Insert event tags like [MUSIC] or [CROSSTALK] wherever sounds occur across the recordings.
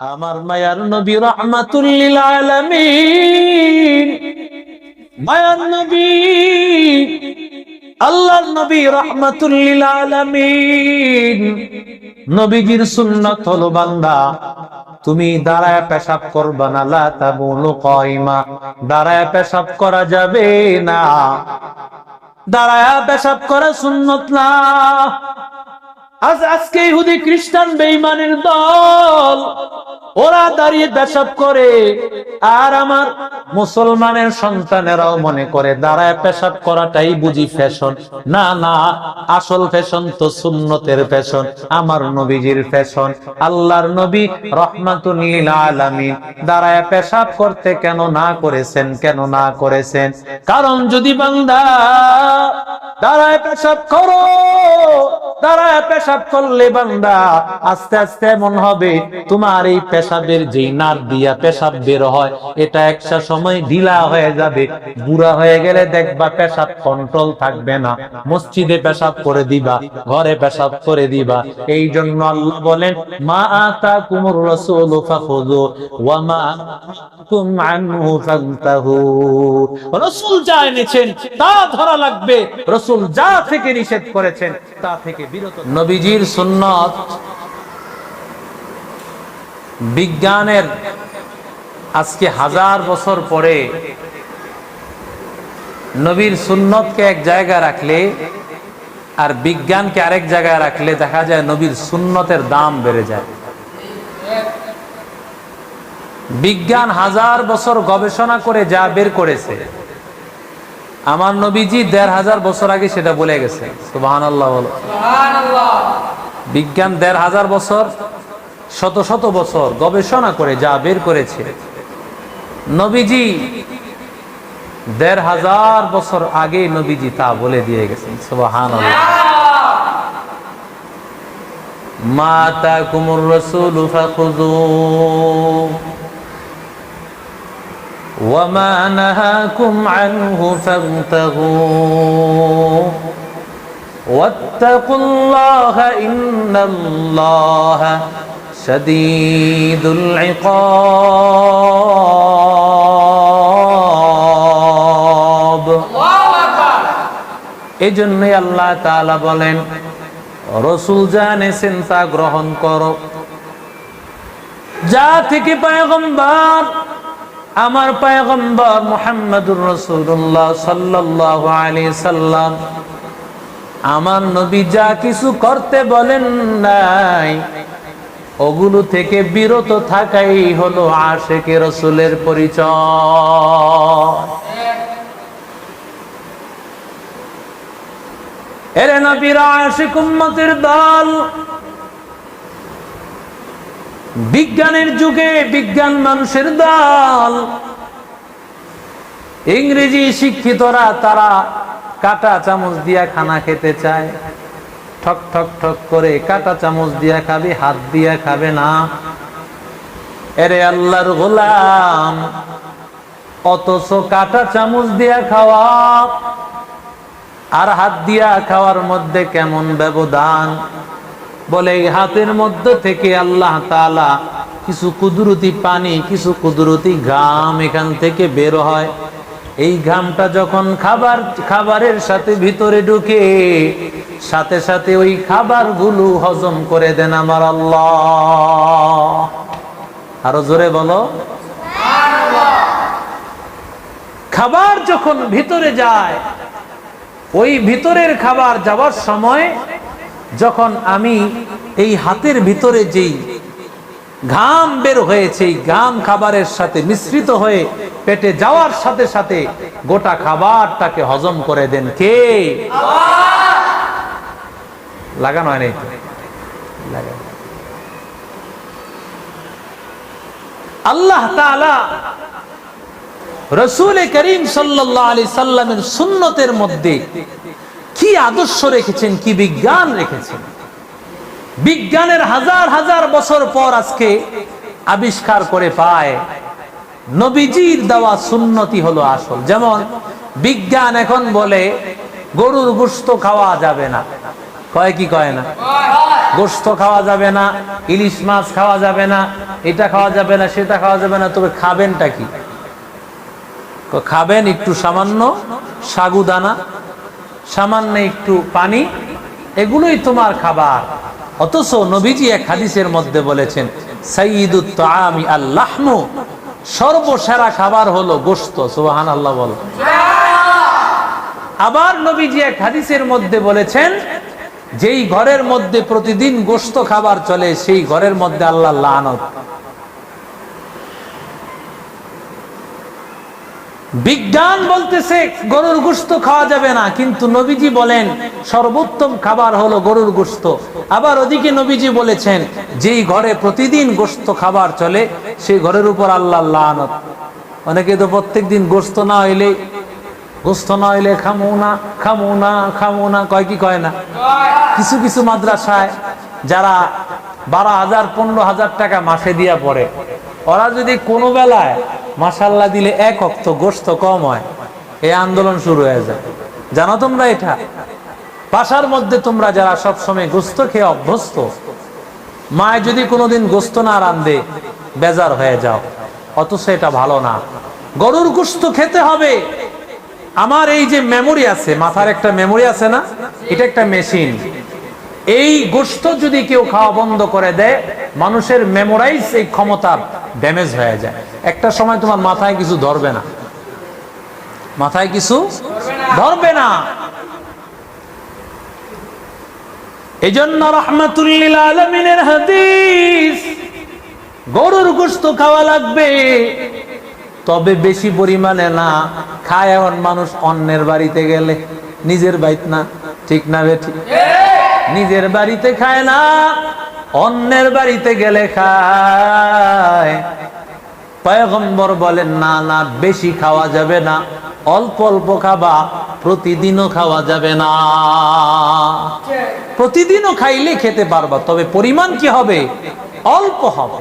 আমার মায়ার নবী রহমাতুল্লিল আলামিন। মায়ার নবী, আল্লাহর নবী রহমাতুল্লিল আলামিন। নবীজির সুন্নাত হলো বান্দা, তুমি দাঁড়ায় পেশাব করবা না, লা তাবুলু কাইমা দাঁড়ায় পেশাব করা যাবে না। দাঁড়ায় পেশাব করা সুন্নত না। আজ আজকে ইহুদি খ্রিস্টান বেঈমানের দল, ওরা দাঁড়িয়ে পেশাব করে, আর আমার মুসলমানের সন্তানেরাও মনে করে, দাঁড়ায় পেশাব করাটাই বুঝি ফ্যাশন। না না, আসল ফ্যাশন তো সুন্নতের ফ্যাশন, আমার নবীজির ফ্যাশন। আল্লাহর নবী রহমাতুল আলামিন, দাঁড়ায় পেশাব করতে কেন না করেছেন, কেন না করেছেন? কারণ যদি বান্দা দাঁড়ায় পেশাব করো দাঁড়ায় পেশাব করলে বান্দা, আস্তে আস্তে এমন হবে। তোমার এই পেশাবের যেই নার দিয়া পেশাব বের হয়, এটা একটা সময় ঢিলা হয়ে যাবে। বুড়া হয়ে গেলে দেখবা পেশাব কন্ট্রোল থাকবে না। মসজিদে পেশাব করে দিবা, ঘরে পেশাব করে দিবা। এই জন্য আল্লাহ বলেন, মা আতা কুমুর রসুল ফাখুযু ওয়া মা কুম আনহু ফান্তাহু। রসুল যা এনেছেন, তা ধরা লাগবে। রসুল যা থেকে নিষেধ করেছেন, তা থেকে নবীজির সুন্নত বিজ্ঞানের আজকে হাজার বছর পরে নবীর সুন্নতকে এক জায়গায় রাখলে আর বিজ্ঞানকে আরেক জায়গায় রাখলে দেখা যায় নবীর সুন্নতের দাম বেড়ে যায়। বিজ্ঞান হাজার বছর গবেষণা করে যা বের করেছে আমার নবীজি দেড় হাজার বছর আগে সেটা বলে গেছে। সুবাহান আল্লাহ বলো বিজ্ঞান দেড় হাজার বছর শত শত বছর গবেষণা করে যা বের করেছে। নবীজি দেড় হাজার বছর আগে নবীজি তা বলে দিয়ে গেছেন। সুবাহান মাতা কুমুর রসুল وما نهاكم عنه فانتهوا واتقوا الله إن الله شديد العقاب এই জন্যই আল্লাহ তাআলা বলেন রসুল জানেছেন তা গ্রহণ করো যা থেকে পায়গম্বর আমার পায়গম্বর মুহাম্মদুর রাসূলুল্লাহ সাল্লাল্লাহু আলাইহি সাল্লাম আমার নবী যা কিছু করতে বলেন নাই, ওগুলো থেকে বিরত থাকাই হলো আশেকে রসুলের পরিচয়। এরে নবীরা আশেক উম্মতের দল বিজ্ঞানের যুগে বিজ্ঞান মানুষের দল। ইংরেজি শিক্ষিতরা তারা কাটা চামচ দিয়া খানা খেতে চায়। ঠক ঠক ঠক করে কাটা চামচ দিয়া খাবে, হাত দিয়া খাবে না। এরে আল্লাহর গোলাম, অথচ কাটা চামচ দিয়া খাওয়া আর হাত দিয়া খাওয়ার মধ্যে কেমন ব্যবধান? বলে, এই হাতের মধ্যে থেকে আল্লাহ তালা কিছু কুদরতি পানি, কিছু কুদরতি ঘাম এখান থেকে বের হয়। এই ঘামটা যখন খাবার, খাবারের সাথে ভিতরে ঢুকে, সাথে সাথে ওই খাবারগুলো হজম করে দেন আমার আল্লাহ। আরও জোরে বলো। খাবার যখন ভিতরে যায়, ওই ভিতরের খাবার যাওয়ার সময় যখন আমি এই হাতের ভিতরে যেই ঘাম বের হয়েছে, এই ঘাম খাবারের সাথে মিশ্রিত হয়ে পেটে যাওয়ার সাথে সাথে গোটা খাবারটাকে হজম করে দেন কে? লাগানো হয় নাই আল্লাহ রসুল করিম আলাইহি সাল্লামের সুন্নতের মধ্যে কি আদর্শ রেখেছেন, কি বিজ্ঞান রেখেছেন? বিজ্ঞানের হাজার হাজার বছর পর আজকে আবিষ্কার করে পায়, নবীজির দেওয়া সুন্নতি হলো আসল। যেমন, বিজ্ঞান এখন বলে, গরুর গোস্ত খাওয়া যাবে না। কয় কি কয় না? গোস্ত খাওয়া যাবে না, ইলিশ মাছ খাওয়া যাবে না, এটা খাওয়া যাবে না, সেটা খাওয়া যাবে না, তবে খাবেনটা কি? খাবেন একটু সামান্য সাগুদানা সামান্য একটু পানি, এগুলোই তোমার খাবার। অথচ নবীজি এক হাদিসের মধ্যে বলেছেন, সাইয়িদুত তাআমি আল্লাহমু সর্বসেরা খাবার হলো গোশত, সুবহানাল্লাহ বলো। আবার নবীজি এক হাদিসের মধ্যে বলেছেন, যেই ঘরের মধ্যে প্রতিদিন গোশত খাবার চলে, সেই ঘরের মধ্যে আল্লাহ লানত। বিজ্ঞান বলতেছে, গরুর গোস্ত খাওয়া যাবে না। কিন্তু নবীজি বলেন, সর্বোত্তম খাবার হলো গরুর গোস্ত আবার ওদিকে নবীজি বলেছেন, যেই ঘরে প্রতিদিন গোস্ত খাবার চলে, সেই ঘরের উপর আল্লাহ লানত। অনেকে তো প্রত্যেক দিন গোস্ত না হইলে গোস্ত না হইলে খামো না খামো না খামো না, কয় কি কয় না? কিছু কিছু মাদ্রাসায় যারা বারো হাজার, পনেরো হাজার টাকা মাসে দিয়া পড়ে, ওরা যদি কোনো বেলায় মাসাল্লাহ দিলে এক অক্ত গোস্ত কম হয়। এই আন্দোলন শুরু হয়ে যায়। জানো তোমরা এটা? বাসার মধ্যে তোমরা যারা সব সময় গোস্ত খেয়ে অভ্যস্ত, মায় যদি কোনোদিন গোস্ত না রান্ধে বেজার হয়ে যাও। অথচ এটা ভালো না। গরুর গোস্ত খেতে হবে। আমার এই যে মেমোরি আছে, মাথার একটা মেমোরি আছে না? এটা একটা মেশিন এই গোস্ত যদি কেউ খাওয়া বন্ধ করে দেয়, মানুষের মেমোরাইজ এই ক্ষমতা ড্যামেজ হয়ে যায়। একটা সময় তোমার মাথায় কিছু ধরবে না। মাথায় কিছু ধরবে না। এই জন্য রহমাতুল্লিল হাদিস, গরুর গোস্ত খাওয়া লাগবে, তবে বেশি পরিমাণে না। খায় এখন মানুষ অন্যের বাড়িতে গেলে, নিজের বাইত না, ঠিক না বেঠি? নিজের বাড়িতে খায় না, অন্যের বাড়িতে গেলে খায়। পয়গম্বর বলেন, না না, বেশি খাওয়া যাবে না। অল্প অল্প খাবা, প্রতিদিনও খাওয়া যাবে না। প্রতিদিনও খাইলে খেতে পারবা, তবে পরিমাণ কি হবে? অল্প হবে।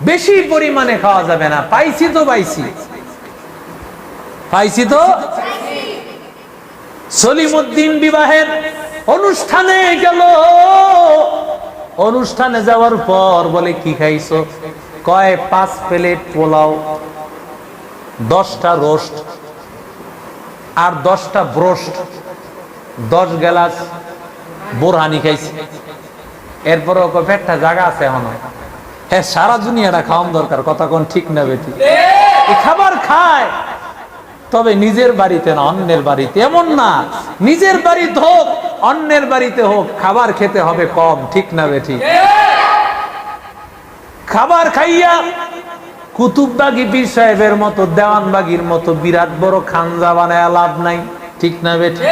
বেশি পরিমাণে খাওয়া যাবে না। পাইছি তো, পাইছি। পাইছি তো? সলিমুদ্দিন বিবাহের অনুষ্ঠানে গেল। অনুষ্ঠানে যাওয়ার পর বলে, কি খাইছো? কয় পাঁচ প্লেট পোলাও, দশটা রোস্ট আর দশটা ব্রোস্ট, দশ গ্লাস বোরহানি খাইছে। এরপরে ওকে পেটটা জায়গা আছে এখনও। হ্যাঁ সারা দুনিয়াটা খাওয়ান দরকার, কথা কোন ঠিক না বেটি। খাবার খায়, তবে নিজের বাড়িতে না, অন্যের বাড়িতে। এমন না, নিজের বাড়িতে হোক, অন্যের বাড়িতে হোক, খাবার খেতে হবে কম, ঠিক না বেটি। খাবার খাইয়া কুতুববাগি পীর সাহেবের মতো, দেওয়ানবাগির মতো বিরাট বড় খানজা বানায় লাভ নাই। ঠিক না বেটি?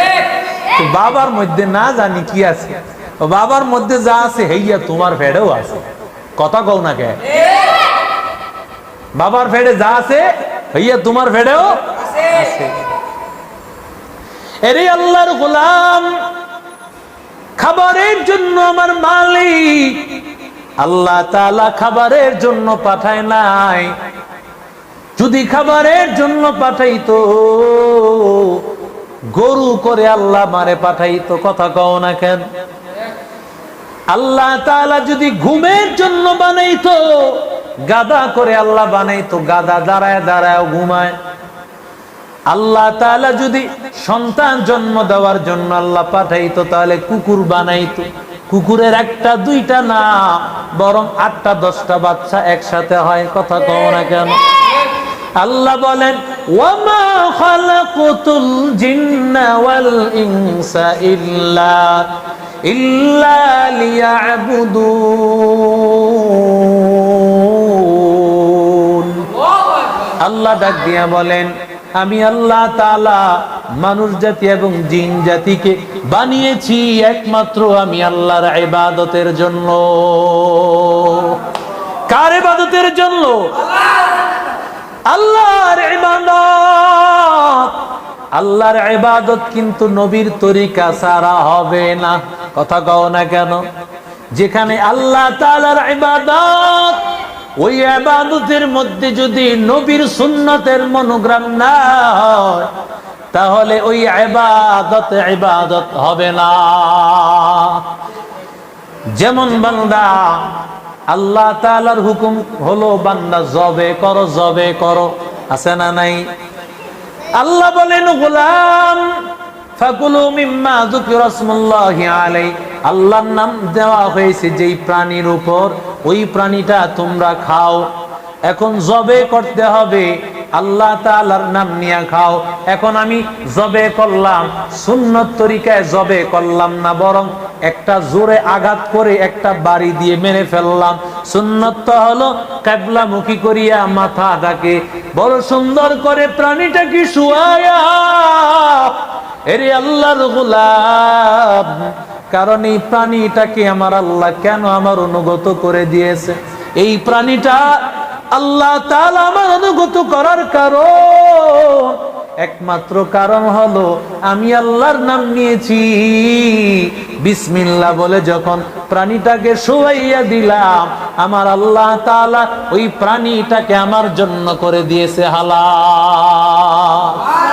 বাবার মধ্যে না জানি কি আছে। বাবার মধ্যে যা আছে, হেইয়া তোমার ফেডেও আছে। কথা কও না কে? বাবার ফেডে যা আছে, হইয়া তোমার ফেডেও আছে। এরে আল্লাহর গোলাম, খাবারের জন্য আমার মালিক আল্লাহ তাআলা খাবারের জন্য পাঠায় নাই। যদি খাবারের জন্য পাঠাইতো, গরু করে আল্লাহ মারে পাঠাইতো, কথা কও না কেন? আল্লাহ তাআলা যদি ঘুমের জন্য বানাইতো, গাদা করে আল্লাহ বানাইতো, গাদা দাঁড়ায় দাঁড়ায় ঘুমায়। আল্লাহ তাআলা যদি সন্তান জন্ম দেওয়ার জন্য আল্লাহ পাঠাইতো, তাহলে কুকুর বানাইতো। কুকুরের একটা, দুইটা না, বরং আটটা, দশটা বাচ্চা একসাথে হয়, কথা কও না কেন? আল্লাহ বলেন জিন্না ইল্লা আল্লাহ ডাক দিয়া বলেন আমি আল্লাহ তাআলা মানুষ জাতি এবং জিন জাতিকে বানিয়েছি একমাত্র আমি আল্লাহর ইবাদতের জন্য। কার ইবাদতের জন্য? আল্লাহর ইবাদত। আল্লাহর ইবাদত কিন্তু নবীর তরিকা সারা হবে না। কথা কও না কেন? যেখানে আল্লাহ তাআলার ইবাদত ওই ইবাদতের মধ্যে যদি নবীর সুন্নতের মনোগ্রাম না হয়, তাহলে ওই ইবাদত ইবাদত হবে না। যেমন বান্দা, আল্লাহ তাআলার হুকুম হলো, বান্দা জবে করো জবে করো, আছে না নাই? আল্লাহ বলেন, গোলাম, ফাকুলু মিম্মা যুকিরা রাসূলুল্লাহি আলাই আল্লাহর নাম দেওয়া হয়েছে যেই প্রাণীর উপর, ওই প্রাণীটা তোমরা খাও। এখন জবে করতে হবে, আল্লাহ তাআলার নাম নিয়ে খাও। এখন আমি জবে করলাম, সুন্নত তরিকায় জবে করলাম না, বরং একটা জোরে আঘাত করে একটা বাড়ি দিয়ে মেরে ফেললাম। সুন্নত হলো মুখী করিয়া মাথাটাকে বড় সুন্দর করে প্রাণীটা কি শুয়ায়া, এরে আল্লাহর গোলাম কারণ এই প্রাণীটাকে আমার আল্লাহ কেন আমার অনুগত করে দিয়েছে? এই প্রাণীটা আল্লাহ তাআলা আমার অনুগত করার কারণ। একমাত্র কারণ হলো, আমি আল্লাহর নাম নিয়েছি। বিসমিল্লাহ বলে যখন প্রাণীটাকে শোয়াইয়া দিলাম, আমার আল্লাহ তাআলা ওই প্রাণীটাকে আমার জন্য করে দিয়েছে হালাল।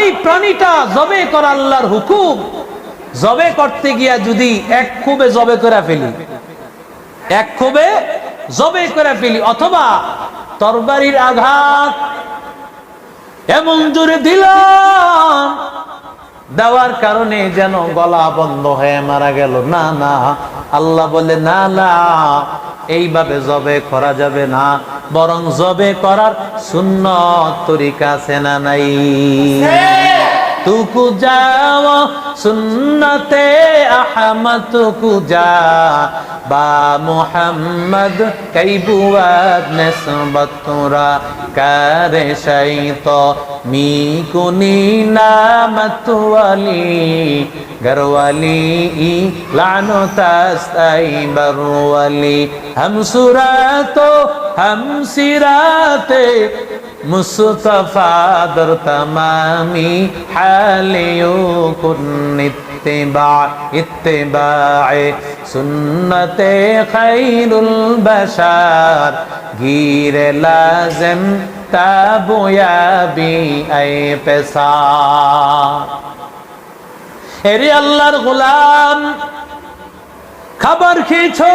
এই প্রাণীটা জবে করা আল্লাহর হুকুম। জবে করতে গিয়া যদি এক খুবে জবে করে ফেলি, এক খুবে জবে করে ফেলি, অথবা তরবারির আঘাত এমন জোরে দিলাম দেওয়ার কারণে যেন গলা বন্ধ হয়ে মারা গেল। না না, আল্লাহ বলে না না, এইভাবে জবে করা যাবে না। বরং জবে করার শূন্য তরিকা সেনা নাই? তুকু যাও সুন্নতে আহমদ তুকু যা বা মোহাম্মদ কই বুয়াদ নিসবত তোরা করে শৈত মি কুনি নামতুয়ালি গরওয়ালি ই লানো তাস্তাই বরওয়ালি হম সুরাতো সিরাতে মুস্তফা দর তমামি হালিও কুন্নিত্তিবা ইত্তিবায়ে সুন্নতে খাইরুল বশার গিরে লাজম তাবুয়াবি আই পেসা এরে আল্লাহর গোলাম খাবার খেয়েছো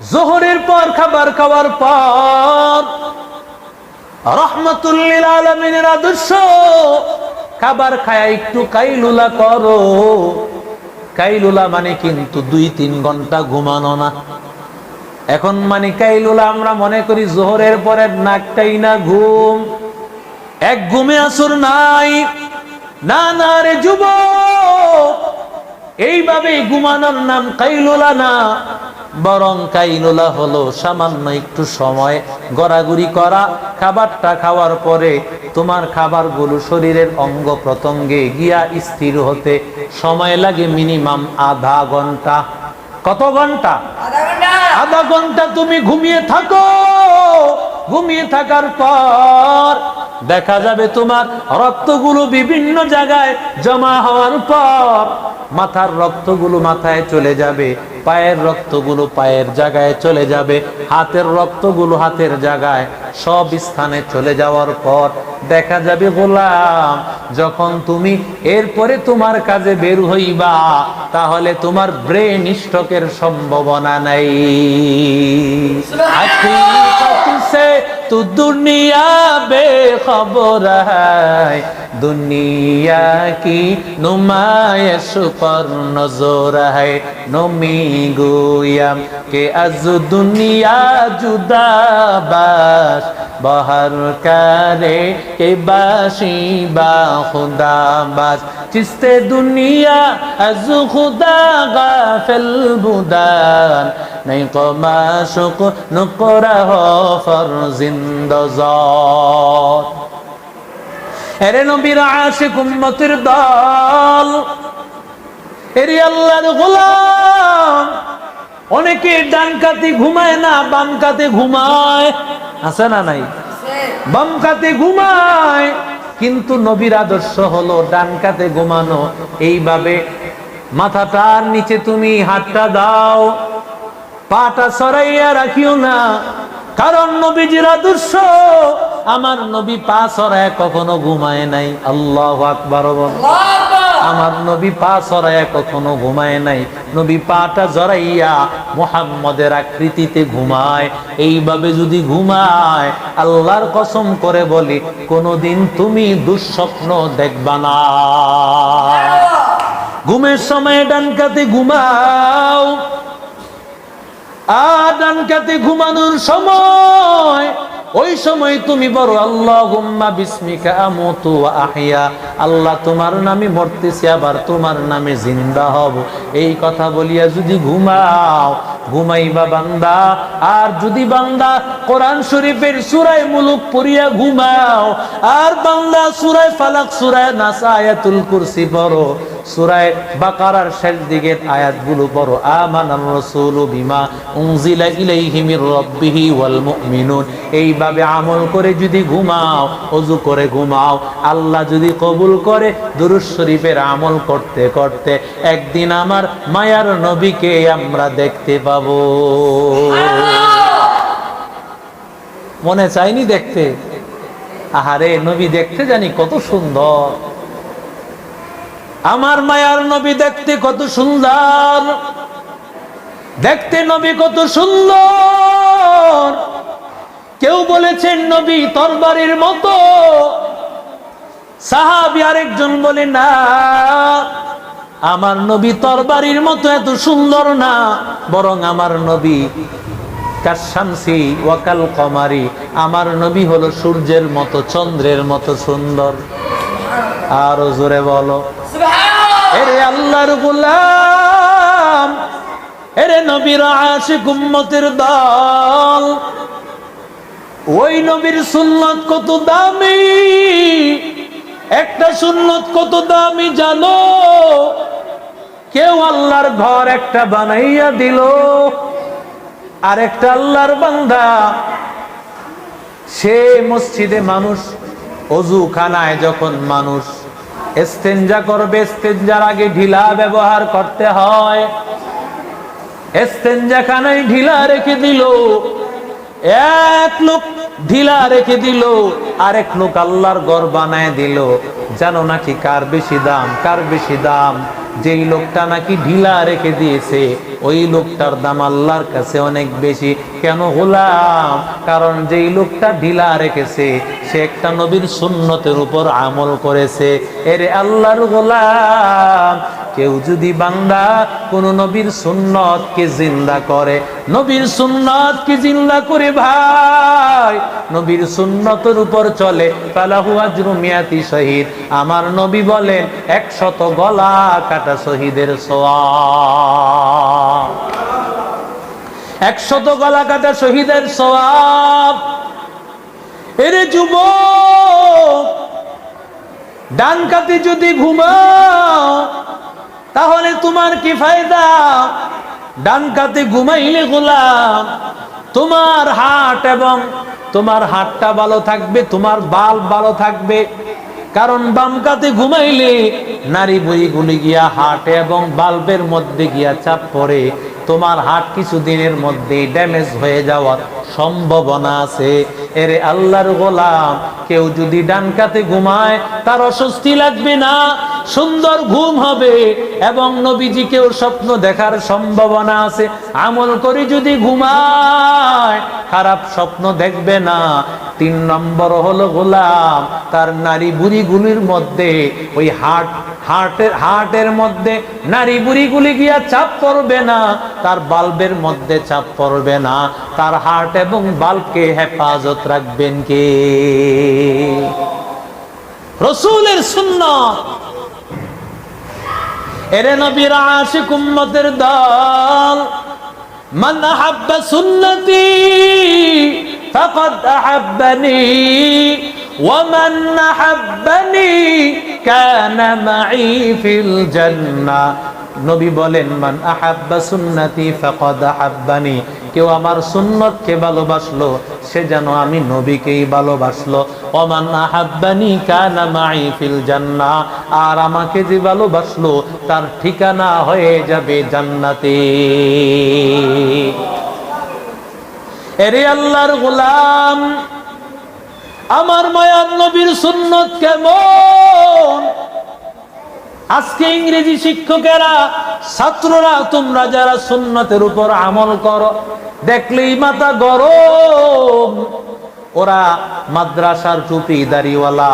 জোহরের পর খাবার খাওয়ার পর রহমতুল্লিল আলমিনের আদর্শ, খাবার খায়া একটু কাইলুলা করো। কাইলুলা মানে কিন্তু দুই তিন ঘণ্টা ঘুমানো না। এখন মানে কাইলুলা আমরা মনে করি জোহরের পরে নাকটাই না ঘুম। এক ঘুমে আসর নাই। না না রে যুবক এইভাবে ঘুমানোর নাম কাইলুলা না বরং কাইলুলা হলো সামান্য একটু সময় গড়াগড়ি করা খাবারটা খাওয়ার পরে তোমার খাবারগুলো শরীরের অঙ্গ প্রত্যঙ্গে গিয়া স্থির হতে সময় লাগে মিনিমাম আধা ঘণ্টা। কত ঘণ্টা। আধা ঘণ্টা তুমি ঘুমিয়ে থাকো। ঘুমিয়ে থাকার পর দেখা যাবে তোমার রক্তগুলো বিভিন্ন জায়গায় জমা হওয়ার পর মাথার রক্তগুলো মাথায় চলে যাবে পায়ের রক্তগুলো পায়ের জায়গায় চলে যাবে হাতের রক্তগুলো হাতের জায়গায় সব স্থানে চলে যাওয়ার পর দেখা যাবে গোলাম যখন তুমি এরপরে তোমার কাজে বের হইবা তাহলে তোমার ব্রেন স্ট্রোকের সম্ভাবনা নাই। তু দুনিয়া বে খবর হায়। দুনিয়া কি নুমায় সুপর নজর হায়। নমি গুয়াম কে আজ দুনিয়া জুদাবাস। বহর কারে কে বাসি বা খুদাবাস। চিস্তে দুনিয়া از خدا গা ফেল نہیں کو কমা نقرہ فرزند এরে নবীর আশিক উম্মতের দল এরি আল্লাহর গোলাম অনেকে ডান কাতে ঘুমায় না বাম কাতে ঘুমায়। আছে না নাই? বাম কাতে ঘুমায়। কিন্তু নবীর আদর্শ হলো ডান কাতে ঘুমানো। এইভাবে মাথাটার নিচে তুমি হাতটা দাও। পাটা সরাইয়া রাখিও না, কারণ নবীজির আদর্শ। আমার নবী পা সরায় কখনো ঘুমায় নাই। আল্লাহ আকবর। আমার নবী পা সরায় কখনো ঘুমায় নাই। নবী পাটা জড়াইয়া মোহাম্মদের আকৃতিতে ঘুমায়। এইভাবে যদি ঘুমায়, আল্লাহর কসম করে বলি, কোনোদিন তুমি দুঃস্বপ্ন দেখবা না। ঘুমের সময় ডানকাতে ঘুমাও। আর ডানকাতে ঘুমানোর সময় ওই সময় তুমি বড় আল্লাহ বিস্মিকা আমতু আহিয়া। আল্লাহ, তোমার নামে মরতেছি, আবার তোমার নামে জিন্দা হব। এই কথা বলিয়া যদি ঘুমাও, ঘুমাইবা বান্দা। আর যদি বান্দা কোরআন শরীফের সুরায় মুলুক পড়িয়া ঘুমাও, আর বান্দা সুরায় ফালাক, সুরায় নাসা, আয়াতুল কুরসি পড়ো সুরায় বাকারার শেষ দিকের আয়াতগুলো পড়ো আমানার বিমা উনজিলা ইলাইহি মির রাব্বিহি ওয়াল মুমিনুন। এইভাবে আমল করে যদি ঘুমাও ওযু করে ঘুমাও, আল্লাহ যদি কবুল করে শরীফের আমল করতে করতে একদিন আমার মায়ার নবীকে আমরা দেখতে পাবো। মনে চাইনি দেখতে? আহারে, নবী দেখতে জানি কত সুন্দর। আমার মায়ার নবী দেখতে কত সুন্দর। দেখতে নবী কত সুন্দর। কেউ বলেছেন নবী তরবারির মতো। সাহাবি আরেকজন বলে, না, আমার নবী তরবারির মতো এত সুন্দর না, বরং আমার নবী কাশামসি ওয়াকাল কমারি, আমার নবী হলো সূর্যের মতো, চন্দ্রের মতো সুন্দর। আরও জোরে বলো। আল্লাহর গোলাম। এরে নবীর আশিক উম্মতের দল। ওই নবীর সুন্নত কত দামি? একটা সুন্নত কত দামি জানো? কেউ আল্লাহর ঘর একটা বানাইয়া দিল আর একটা আল্লাহর বান্দা। সে মসজিদে মানুষ অজু খানায় যখন মানুষ এস্তেঞ্জা করবে, এস্তেঞ্জার আগে ঢিলা ব্যবহার করতে হয়। এস্তেঞ্জা খানায় ঢিলা রেখে দিল, এক লোক ঢিলা রেখে দিল, আরেক লোক আল্লাহর গড় বানায় দিল। জানো নাকি কার বেশি দাম, কার বেশি দাম? যেই লোকটা নাকি ঢিলা রেখে দিয়েছে, ওই লোকটার দাম আল্লাহর কাছে অনেক বেশি। কেন হলাম কারণ যেই লোকটা ঢিলা রেখেছে, সে একটা নবীর সুন্নতের উপর আমল করেছে। এর আল্লাহর গোলাম কেউ যদি বান্দা কোন নবীর সুন্নত কে জিন্দা করে, নবীর সুন্নত কি জিন্দা করে ভাই, নবীর সুন্নতের উপর চলে, ফালাহু আজরু মিয়াতি শহীদ। আমার নবী বলেন, একশত গলা কাটা শহীদের সওয়াব। একশত গলা কাটা শহীদের সওয়াব। এরে যুবক ডান কাতে যদি ঘুমাও তাহলে তোমার কি ফায়দা? ডান কাতে ঘুমাইলে গোলাম, তোমার হাট এবং তোমার হাটটা ভালো থাকবে, তোমার বাল ভালো থাকবে। কারণ বাম কাতে ঘুমাইলে নারী বুড়ি গুলি গিয়া হাট এবং বাল্বের মধ্যে গিয়া চাপ পড়ে। তোমার হাট কিছুদিনের মধ্যে ড্যামেজ হয়ে যাওয়ার সম্ভাবনা আছে। এরে আল্লাহর গোলাম, কেউ যদি ডান কাতে ঘুমায়, তার অস্বস্তি লাগবে না। সুন্দর ঘুম হবে এবং নবীজিকেও স্বপ্ন দেখার সম্ভাবনা আছে। আমল করে যদি ঘুমায়, খারাপ স্বপ্ন দেখবে না। তিন নম্বর হলো গোলাম, তার নারী বুড়িগুলির মধ্যে, ওই হাট হার্টের হার্টের মধ্যে নারী বুড়িগুলি গিয়া চাপ পড়বে না, তার বাল্বের মধ্যে চাপ পড়বে না। তার হার্ট এবং বাল্বকে হেফাজত রাখবেন কে? রসুলের সুন্নত এরে নবীর আশিক উম্মতের দল মান আহাব্বা সুন্নতি ফাকাদ আহাব্বানি ومن أحبني كان معي في الجنة নবী বলেন মান আহাব্বা সুন্নতি ফাকাদ আহাব্বানি কেউ আমার সুন্নত সুন্নতকে ভালোবাসলো, সে যেন আমি নবীকেই ভালোবাসলো। ওমান আহাব্বানি আর আমাকে যে ভালোবাসলো, তার ঠিকানা হয়ে যাবে জান্নাতে। এরে আল্লাহর গোলাম, আমার মায়ার নবীর সুন্নত কেমন? আজকে ইংরেজি শিক্ষকেরা, ছাত্ররা, তোমরা যারা সুন্নতের উপর আমল করো, দেখলেই মাথা গরম। ওরা মাদ্রাসার টুপি, দাড়িওয়ালা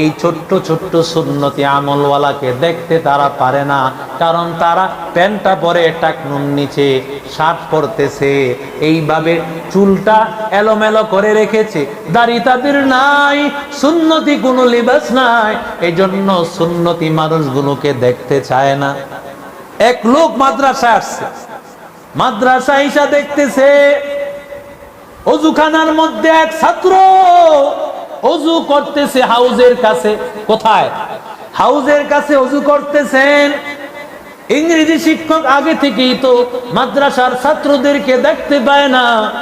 এই ছোট্ট ছোট্ট সুন্নতি আমলওয়ালাকে দেখতে তারা পারে না, কারণ তারা প্যান্টটা পরে টাকনুন নিচে, শার্ট পরতেছে। এইভাবে চুলটা এলোমেলো করে রেখেছে। দাড়ি তাদের নাই, সুন্নতি কোনো লিবাস নাই। এই জন্য সুন্নতি মানুষগুলোকে দেখতে চায় না। এক লোক মাদ্রাসা আসছে। মাদ্রাসা ইসা দেখতেছে, অজুখানার মধ্যে এক ছাত্র অজু করতেছে হাউজের কাছে। কোথায়? হাউজের কাছে অজু করতেছেন। ইংরেজি শিক্ষক আগে থেকেই তো মাদ্রাসার ছাত্রদেরকে দেখতে পায় না।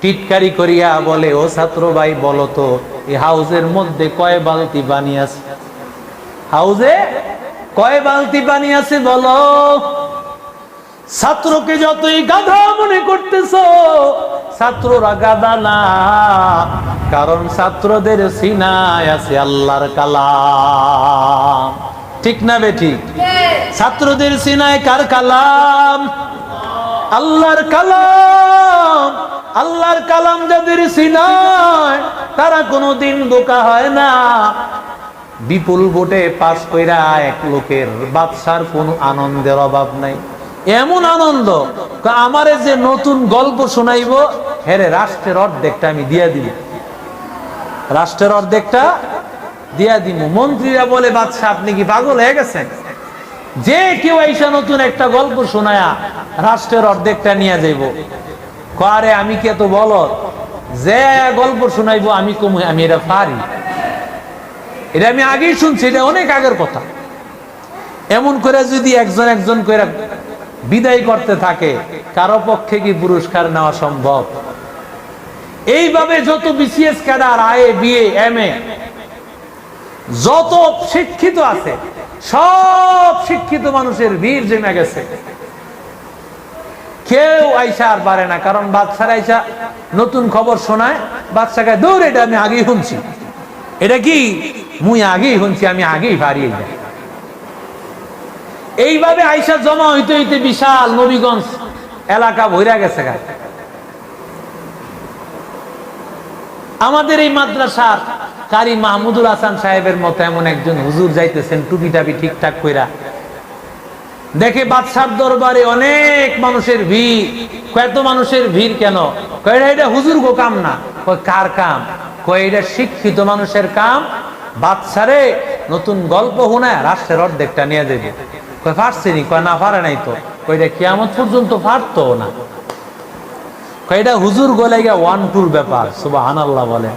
টিটকারি করিয়া বলে, ও ছাত্র ভাই, বলো তো, এই হাউজের মধ্যে কয় বালতি পানি আছে? হাউজে কয় বালতি পানি আছে বলো? ছাত্রকে যতই গাধা মনে করতেছ ছাত্ররা গাধা না কারণ ছাত্রদের সিনায় আছে আল্লাহর কালাম। ঠিক না বে ঠিক ছাত্রদের সিনায় কার কালাম? আল্লাহর কালাম। আল্লাহর কালাম যাদের সিনায়, তারা কোনোদিন বোকা হয় না। বিপুল ভোটে পাশ কইরা এক লোকের বাদশার কোনো আনন্দের অভাব নাই। এমন আনন্দ। আমারে যে নতুন গল্প শোনাইব, হেরে রাষ্ট্রের অর্ধেকটা আমি দিয়া দিব। রাষ্ট্রের অর্ধেকটা দিয়া দিব মন্ত্রীরা বলে, বাদশাহ, আপনি কি পাগল হয়ে গেছেন? যে কেউ আইসা নতুন একটা গল্প শোনায়া রাষ্ট্রের অর্ধেকটা নিয়ে যাইব। কারে আমি কে তো বল যে গল্প শোনাইবো, আমি কম, আমি এটা পারি। এটা আমি আগেই শুনছি, এটা অনেক আগের কথা। এমন করে যদি একজন একজন করে বিদায় করতে থাকে, কারও পক্ষে কি পুরস্কার নেওয়া সম্ভব? এইভাবে যত বিসিএস ক্যাডার আয়ে বিএ এম এ, যত শিক্ষিত আছে, সব শিক্ষিত মানুষের ভিড় জমে গেছে। কেউ আইসা আর পারে না, কারণ বাচ্চার আইসা নতুন খবর শোনায় বাচ্চাকে দৌড় এটা, আমি আগেই শুনছি। এটা কি? মুই আগেই শুনছি, আমি আগেই পারি এটা এইভাবে আইসা জমা হইতে হইতে বিশাল নবীগঞ্জ এলাকা ভইরা গেছে আমাদের এই মাদ্রাসার কারি মাহমুদুল হাসান সাহেবের মতো এমন একজন হুজুর যাইতেছেন টুপি টাপি ঠিকঠাক কইরা। দেখে বাদশার দরবারে অনেক মানুষের ভিড়। কত মানুষের ভিড় কেন? কয়টা এটা হুজুর গো কাম না। কার কাম? কয়, এটা শিক্ষিত মানুষের কাম। বাদশারে নতুন গল্প শুনে রাষ্ট্রের অর্ধেকটা নিয়ে যাবে কয় পারছেনি কয় না পারে নাই তো। কয় এটা কিয়ামত পর্যন্ত পারতো না। কয় এটা হুজুর গলে গিয়া ওয়ান টুর ব্যাপার। সুবাহ আনাল্লাহ বলে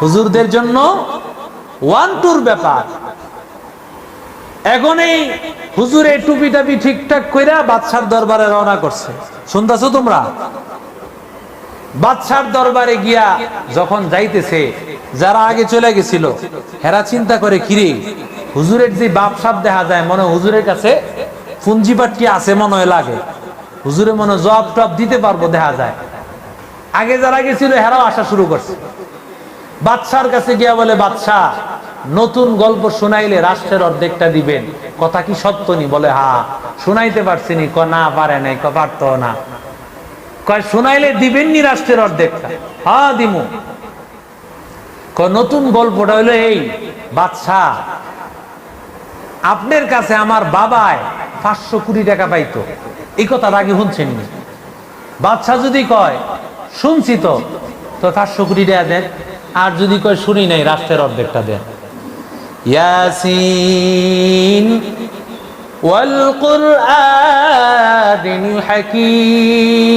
হুজুরদের জন্য ওয়ান টুর ব্যাপার। এখন এই হুজুরে টুপি টাপি ঠিকঠাক কইরা বাদশার দরবারে রওনা করছে। শুনতেছো তোমরা? বাদশার দরবারে গিয়া যখন যাইতেছে যারা আগে চলে গেছিল হেরা চিন্তা করে কিরে হুজুরের যে বাপসাপ দেখা যায়, মনে হুজুরের কাছে পুঞ্জিপাটটি আছে মনে হয় লাগে। হুজুরে মনে জব টপ দিতে পারব দেখা যায়। আগে যারা গেছিল হেরাও আসা শুরু করছে। বাদশার কাছে গিয়া বলে বাদশাহ নতুন গল্প শোনাইলে রাষ্ট্রের অর্ধেকটা দিবেন। কথা কি সত্য নি? বলে, হা, শোনাইতে পারছিনি ক, না, পারে নাই। ক, পারতো না। কয় শোনাইলে দিবেননি রাষ্ট্রের অর্ধেকটা? হা, দিমু। ক, নতুন গল্পটা হলো এই বাদশাহ আপনার কাছে আমার বাবায় পাঁচশো কোটি টাকা পাইতো এই কথা আগে শুনছেন নি বাদশাহ যদি কয় শুনছি তো তো পাঁচশো কোটি টাকা দেন আর যদি কয় শুনি নাই রাষ্ট্রের অর্ধেকটা দেন ইয়াসিন والقرآن الحكيم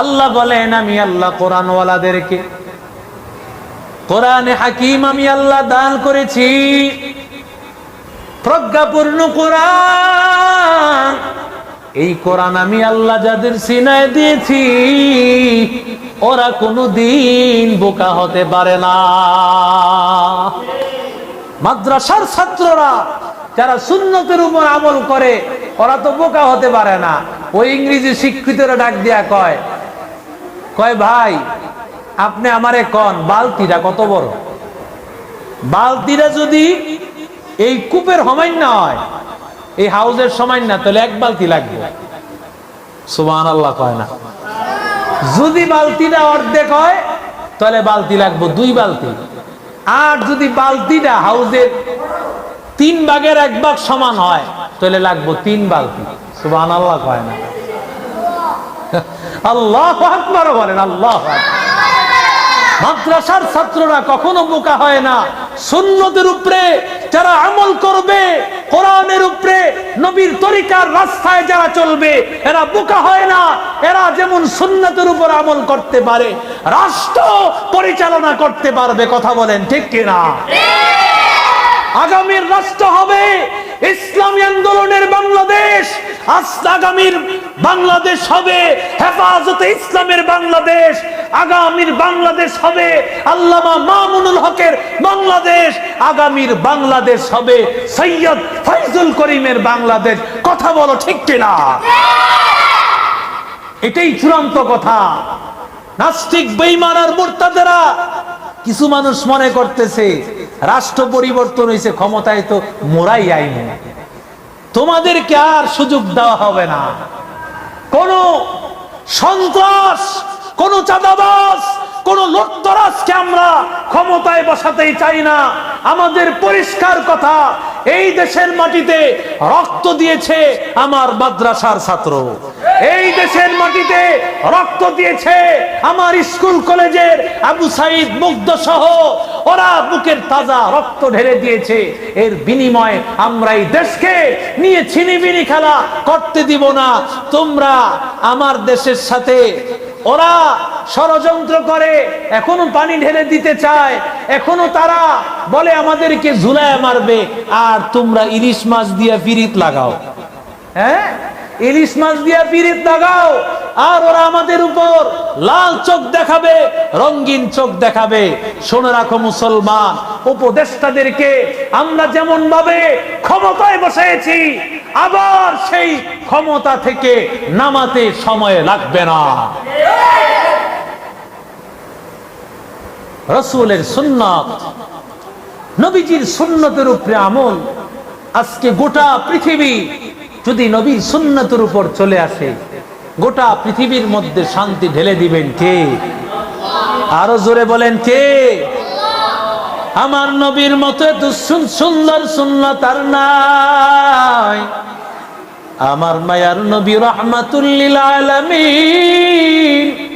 আল্লাহ বলেন আমি আল্লাহ কোরআন ওয়ালাদেরকে কোরআনে হাকিম আমি আল্লাহ দান করেছি। প্রজ্ঞাপূর্ণ কোরআন। এই কোরআন আমি আল্লাহ যাদের সিনায় দিয়েছি, ওরা কোনোদিন বোকা হতে পারে না। মাদ্রাসার ছাত্ররা যারা সুন্নতের উপর আমল করে, ওরা তো বোকা হতে পারে না। ওই ইংরেজি শিক্ষিতরা ডাক দিয়া কয় কয় ভাই আপনি আমারে কন, বালতিটা কত বড়? বালতিটা যদি এই কূপের সমান না হয়, এই হাউজের সমান না তাহলে এক বালতি লাগবে। সুবহান আল্লাহ কয় না। যদি বালতিটা অর্ধেক হয়, তাহলে বালতি লাগবে দুই বালতি। আর যদি বালতিটা হাউজের তিন ভাগের এক ভাগ সমান হয়, তাহলে লাগবো তিন বালতি। সুবহান আল্লাহ কয় না। [LAUGHS] আল্লাহ বলেন, আল্লাহ আকবার। মাদ্রাসার ছাত্ররা কখনো বোকা হয় না। সুন্নতের উপরে যারা আমল করবে, কোরআনের উপরে, নবীর তরিকার রাস্তায় যারা চলবে, এরা বোকা হয় না। এরা যেমন সুন্নতের উপর আমল করতে পারে, রাষ্ট্র পরিচালনা করতে পারবে, কথা বলেন ঠিক কিনা? আগামীর রাষ্ট্র হবে ইসলামী আন্দোলনের বাংলাদেশ। আগামীর বাংলাদেশ হবে, হেফাজতে ইসলামের বাংলাদেশ, আগামীর বাংলাদেশ হবে, আল্লামা মামুনুল হকের বাংলাদেশ, আগামীর বাংলাদেশ হবে সৈয়দ ফৈজুল করিমের বাংলাদেশ। কথা বলো ঠিক কিনা? এটাই চূড়ান্ত কথা। নাস্তিক বেইমান আর মোর্তাদেরা, কিছু মানুষ মনে করতেছে, রাষ্ট্র পরিবর্তন হয়েছে ক্ষমতায় তো মোরাই আইন। তোমাদেরকে আর সুযোগ দেওয়া হবে না। কোন সন্ত্রাস কোন চাঁদাবাজ কোন লোকতরাজকে আমরা ক্ষমতায় বসাতেই চাই না। আমাদের পরিষ্কার কথা, এই দেশের মাটিতে রক্ত দিয়েছে আমার মাদ্রাসার ছাত্র। এই দেশের মাটিতে রক্ত দিয়েছে আমার স্কুল কলেজের আবু সাইদ মুগ্ধ সহ, ওরা বুকের তাজা রক্ত ঢেলে দিয়েছে। এর বিনিময়ে আমরা এই দেশকে নিয়ে ছিনিবিনি খেলা করতে দিব না। তোমরা আমার দেশের সাথে ওরা ষড়যন্ত্র করে, এখনও পানি ঢেলে দিতে চায়, এখনও তারা বলে আমাদেরকে ঝুলায় মারবে, আর তোমরা ইলিশ মাছ দিয়ে ফিরিত লাগাও। হ্যাঁ? ইলিশ মাছ দিয়ে পিরিত লাগাও আর ওরা আমাদের উপর লাল চোখ দেখাবে, রঙিন চোখ দেখাবে। শোনে রাখো মুসলমান, উপদেষ্টাদেরকে আমরা যেমন ভাবে ক্ষমতায় বসেছি, আবার সেই ক্ষমতা থেকে নামাতে সময় লাগবে না। রসুলের সুন্নত, নবীজির সুন্নতের উপরে আমল, আজকে গোটা পৃথিবী যদি নবীর সুন্নতের উপর চলে আসে, গোটা পৃথিবীর মধ্যে শান্তি ঢেলে দিবেন কে? আরও জোরে বলেন কে? আমার নবীর মতো এত সুন- সুন্দর সুন্নত আর নাই। আমার মায়ার নবী রহমাতুল্লিল আলামিন।